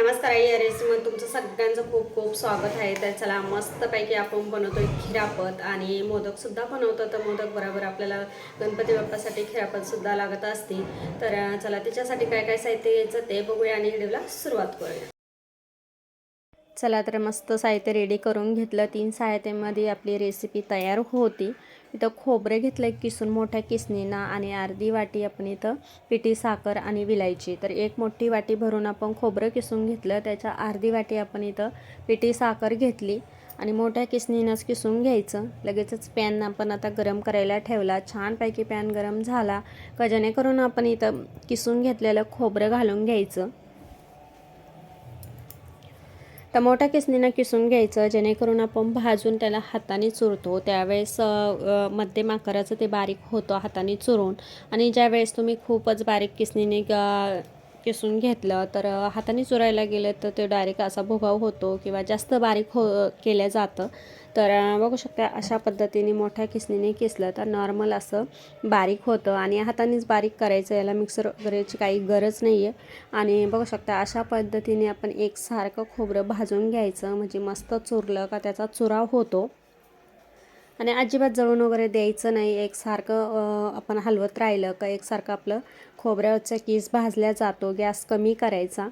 नमस्कार आई रेसिपीमध्ये तुमचं सगळ्यांचं खूप खूप स्वागत आहे. तर चला मस्तपैकी आपण बनवतोय खिरापत आणि मोदकसुद्धा बनवतो. तर मोदक बरोबर आपल्याला गणपती बाप्पासाठी खिरापतसुद्धा लागत असते तर चला त्याच्यासाठी काय काय साहित्य घ्यायचं ते बघूया आणि व्हिडिओला सुरुवात करूया. चला तर मस्त साहित्य रेडी करून घेतलं. तीन साहित्यामध्ये आपली रेसिपी तयार होती. इथं खोबरं घेतलं किसून मोठ्या किसणीनं आणि अर्धी वाटी आपण इथं पिठी साखर आणि विलायची. तर एक मोठी वाटी भरून आपण खोबरं किसून घेतलं. त्याच्या अर्धी वाटी आपण इथं पिठी साखर घेतली आणि मोठ्या किसणीनंच किसून घ्यायचं. लगेचच पॅन आपण आता गरम करायला ठेवला. छानपैकी पॅन गरम झाला का जेणेकरून आपण इथं किसून घेतलेलं खोबरं घालून घ्यायचं. तर मोठ्या किसणीनं किसून घ्यायचं जेणेकरून आपण भाजून त्याला हाताने चुरतो. त्यावेळेस मध्ये अ, मध्यम आकाराचं ते बारीक होतं हाताने चुरून. आणि ज्यावेळेस तुम्ही खूपच बारीक किसणीने किसून घेतलं तर हाताने चुरायला गेलं तर ते डायरेक्ट असा भोगाव होतो किंवा जास्त बारीक हो केलं जातं. तर बघू शकता अशा पद्धतीने मोठ्या किसणीने किसलं तर नॉर्मल असं बारीक होतं आणि हातानेच बारीक करायचं याला मिक्सर वगैरेची काही गरज नाही आहे आणि बघू शकता अशा पद्धतीने आपण एकसारखं खोबरं भाजून घ्यायचं म्हणजे मस्त चुरलं का त्याचा चुराव होतो. आणि अजिबात जळून वगैरे द्यायचं नाही. एकसारखं आपण हलवत राहिलं का एकसारखं आपलं खोबऱ्याचा केस भाजल्या जातो गॅस कमी करायचा.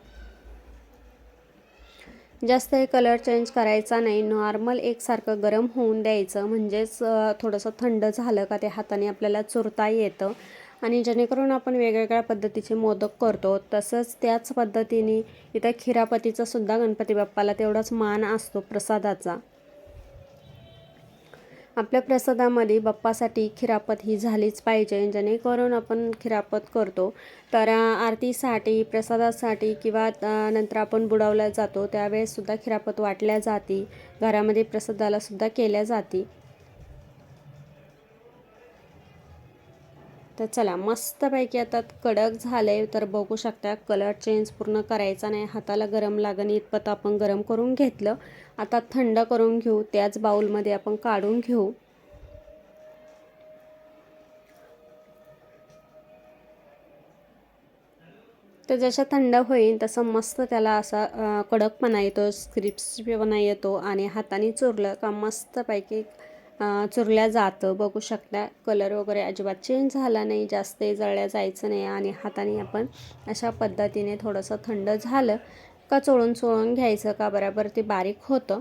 जास्त हे कलर चेंज करायचा नाही. नॉर्मल एकसारखं गरम होऊन द्यायचं. म्हणजेच थोडंसं थंड झालं का ते हाताने आपल्याला चुरता येतं. आणि जेणेकरून आपण वेगवेगळ्या पद्धतीचे मोदक करतो. तसंच त्याच पद्धतीने इथं खिरापतीचासुद्धा गणपती बाप्पाला तेवढाच मान असतो प्रसादाचा. आपल्या प्रसादामध्ये बाप्पासाठी खिरापत ही झालीच पाहिजे जेणेकरून आपण खिरापत करतो. तर आरतीसाठी प्रसादासाठी किंवा नंतर आपण बुडवल्या जातो त्यावेळेससुद्धा खिरापत वाटल्या जाते. घरामध्ये प्रसादालासुद्धा केल्या जाते. तर चला मस्तपैकी आता कडक झाले तर बघू शकता कलर चेंज पूर्ण करायचा नाही. हाताला गरम लागण इतपत आपण गरम करून घेतलं. आता थंड करून घेऊ त्याच बाउलमध्ये आपण काढून घेऊ. तर जसं थंड होईल तसं मस्त त्याला असा कडकपणा येतो स्क्रिप्सपणा येतो आणि हाताने चुरलं का मस्तपैकी चुरल्या जातं. बघू शकता कलर वगैरे अजिबात चेंज झाला नाही. जास्त जळल्या जायचं नाही आणि हाताने आपण अशा पद्धतीने थोडंसं थंड झालं का चोळून चोळून घ्यायचं का बरोबर ते बारीक होतं.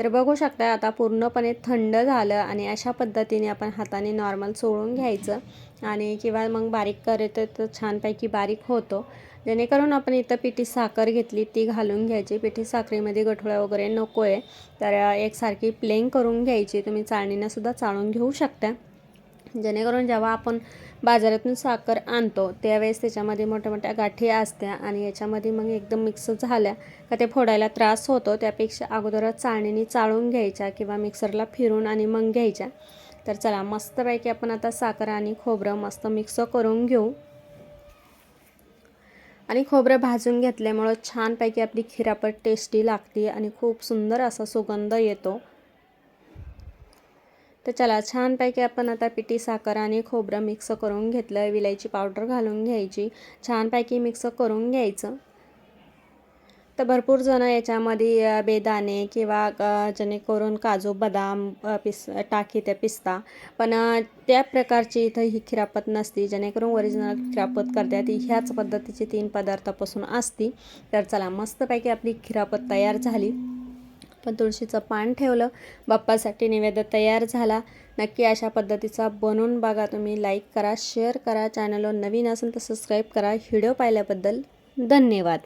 तर बघू शकता आता पूर्णपणे थंड झालं आणि अशा पद्धतीने आपण हाताने नॉर्मल सोडून घ्यायचं आणि किंवा मग बारीक करत तर छानपैकी बारीक होतो. जेणेकरून आपण इथं पिठी साखर घेतली ती घालून घ्यायची. पिठी साखरेमध्ये गठोळ्या वगैरे नको आहे तर एकसारखी प्लेन करून घ्यायची. तुम्ही चाळणीनंसुद्धा चाळून घेऊ शकता. जेणेकरून जेव्हा आपण बाजारातून साखर आणतो त्यावेळेस त्याच्यामध्ये मोठ्या मोठ्या गाठी असत्या आणि याच्यामध्ये मग एकदम मिक्स झाल्या का ते फोडायला त्रास होतो. त्यापेक्षा अगोदरच चाळणीने चाळून घ्यायच्या किंवा मिक्सरला फिरून आणि मग घ्यायच्या. तर चला मस्तपैकी आपण आता साखर आणि खोबरं मस्त मिक्स करून घेऊ. आणि खोबरं भाजून घेतल्यामुळं छानपैकी आपली खिरापट टेस्टी लागते आणि खूप सुंदर असा सुगंध येतो. तर चला छानपैकी आपण आता पिठी साखर आणि खोबरं मिक्स करून घेतलं. विलायची पावडर घालून घ्यायची. छानपैकी मिक्स करून घ्यायचं. तर भरपूर जण याच्यामध्ये बेदाणे किंवा जेणेकरून काजू बदाम पिस टाकी त्या पिस्ता. पण त्या प्रकारची इथं ही खिरापत नसती. जेणेकरून ओरिजिनल खिरापत करतात ती ह्याच पद्धतीची तीन पदार्थापासून असती. तर चला मस्तपैकी आपली खिरापत तयार झाली. पण तुळशीचं पान ठेवलं. बाप्पासाठी निवेद्य तयार झाला. नक्की अशा पद्धतीचा बनवून बघा तुम्ही. लाईक करा शेअर करा. चॅनलवर नवीन असेल तर सबस्क्राईब करा. व्हिडिओ पाहिल्याबद्दल धन्यवाद.